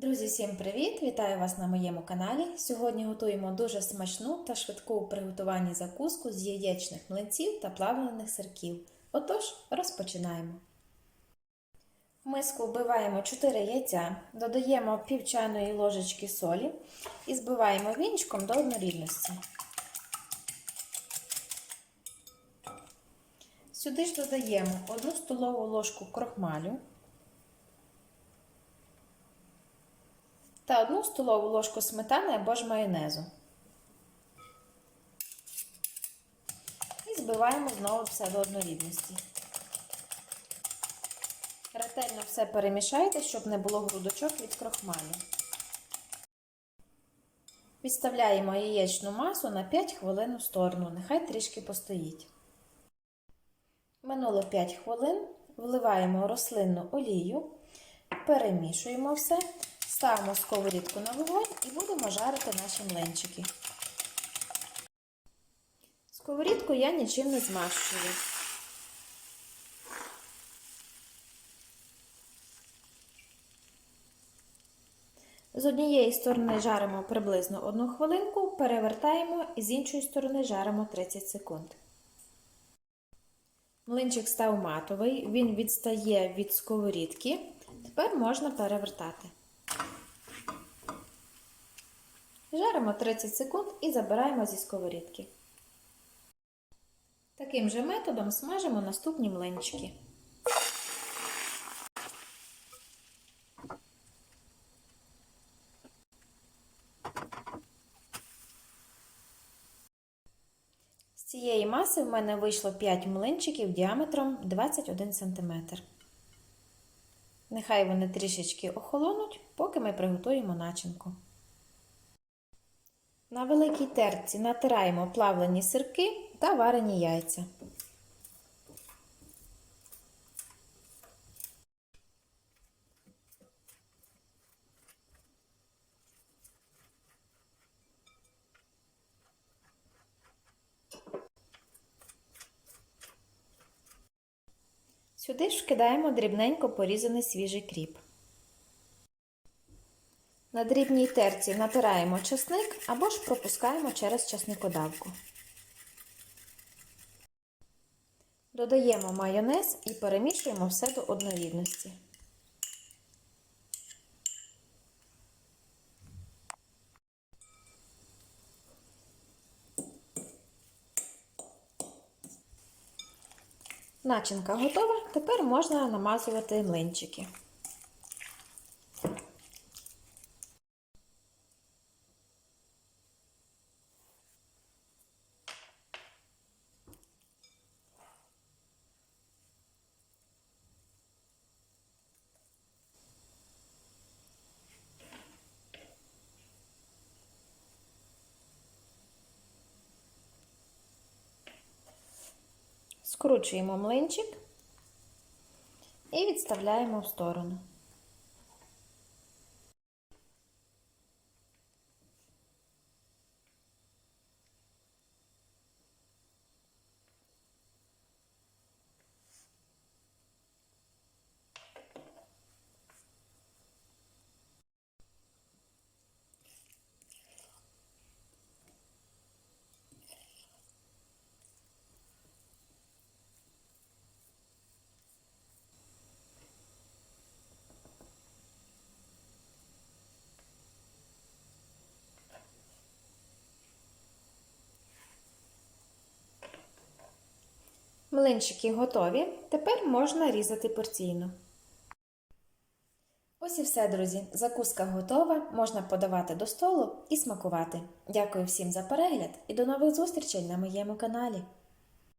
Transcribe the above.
Друзі, всім привіт! Вітаю вас на моєму каналі. Сьогодні готуємо дуже смачну та швидку у приготуванні закуску з яєчних млинців та плавлених сирків. Отож, розпочинаємо. В миску вбиваємо 4 яйця, додаємо пів чайної ложечки солі і збиваємо вінчиком до однорідності. Сюди ж додаємо 1 столову ложку крохмалю. Та 1 столову ложку сметани або ж майонезу. І збиваємо знову все до однорідності. Ретельно все перемішайте, щоб не було грудочок від крохмалю. Відставляємо яєчну масу на 5 хвилин у сторону, нехай трішки постоїть. Минуло 5 хвилин, вливаємо рослинну олію, перемішуємо все. Ставимо сковорідку на вогонь і будемо жарити наші млинчики. Сковорідку я нічим не змащую. З однієї сторони жаримо приблизно 1 хвилинку, перевертаємо і з іншої сторони жаримо 30 секунд. Млинчик став матовий, він відстає від сковорідки. Тепер можна перевертати. Жаримо 30 секунд і забираємо зі сковорідки. Таким же методом смажимо наступні млинчики. З цієї маси в мене вийшло 5 млинчиків діаметром 21 см. Нехай вони трішечки охолонуть, поки ми приготуємо начинку. На великій терці натираємо плавлені сирки та варені яйця. Сюди ж вкидаємо дрібненько порізаний свіжий кріп. На дрібній терці натираємо часник або ж пропускаємо через часникодавку. Додаємо майонез і перемішуємо все до однорідності. Начинка готова, тепер можна намазувати млинчики. Скручуємо млинчик і відставляємо в сторону. Млинчики готові. Тепер можна різати порційно. Ось і все, друзі. Закуска готова, можна подавати до столу і смакувати. Дякую всім за перегляд і до нових зустрічей на моєму каналі.